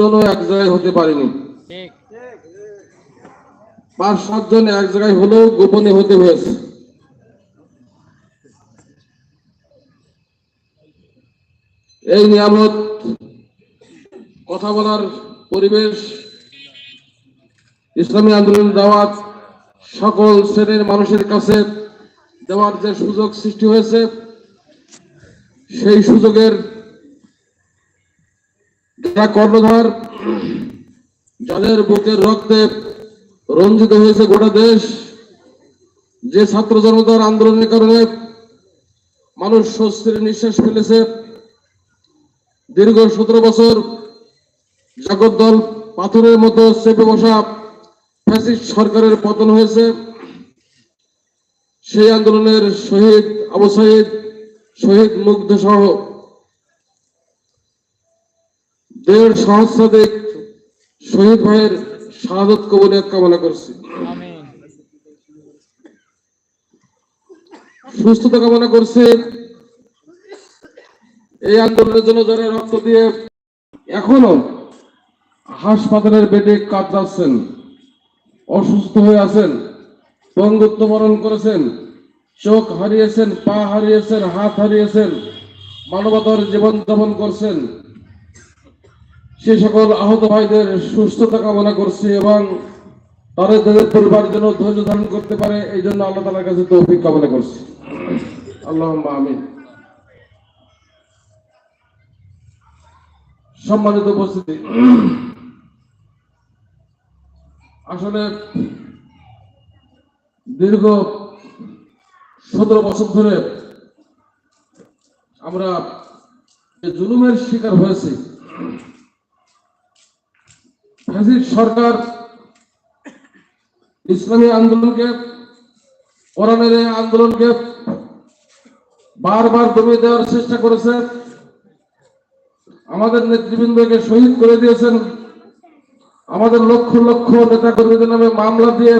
জনও এক জায়গায় হতে পারেনি। পাঁচ সাতজন এক জায়গায় হলেও গোপনে হতে হয়েছে। এই নিয়ামত কথা বলার পরিবেশ ইসলামী আন্দোলন দাওয়াত সকল শ্রেণির মানুষের কাছে দেওয়ার যে সুযোগ সৃষ্টি হয়েছে সেই সুযোগের যারা কর্ণধার যাদের বুকের রক্তে রঞ্জিত হয়েছে গোটা দেশ, যে ছাত্র জনতার আন্দোলনের কারণে মানুষ স্বস্তির নিঃশ্বাস ফেলেছে। দীর্ঘ সতেরো বছর জগদ্দল পাথরের মতো চেপে বসা ফ্যাসিস্ট সরকারের পতন হয়েছে। সেই আন্দোলনের শহীদ আবু সাইদ, শহীদ মুগ্ধ সহ দেড় সহস্রাধিক শহীদ ভাইয়ের শাহাদত কবুলিয়ত কামনা করছি। সুস্থতা কামনা করছি। এই আন্দোলনের জন্য যারা রক্ত দিয়ে এখনও হাসপাতালের বেডে কাজ যাচ্ছেন অসুস্থ হয়ে আছেন পঙ্গুত্ব বরণ করেছেন চোখ হারিয়েছেন পা হারিয়েছেন হাত হারিয়েছেন মানবতার জীবন যাপন করছেন সে সকল আহত ভাইদের সুস্থতা কামনা করছি এবং তারা তাদের পরিবার যেন ধৈর্য ধারণ করতে পারে, এই জন্য আল্লাহ তালার কাছে তৌফিক কামনা করছি। আল্লাহ আমিন। সম্মানিত উপস্থিতি। আসলে দীর্ঘ সতেরো বছর ধরে আমরা জুলুমের শিকার হয়েছি ফ্যাসিস্ট সরকার ইসলামী আন্দোলনকে কোরআনের এই আন্দোলনকে বারবার দমিয়ে দেওয়ার চেষ্টা করেছে। আমাদের নেতৃবৃন্দকে শহীদ করে দিয়েছেন। আমাদের লক্ষ লক্ষ নেতা কর্মীদের নামে মামলা দিয়ে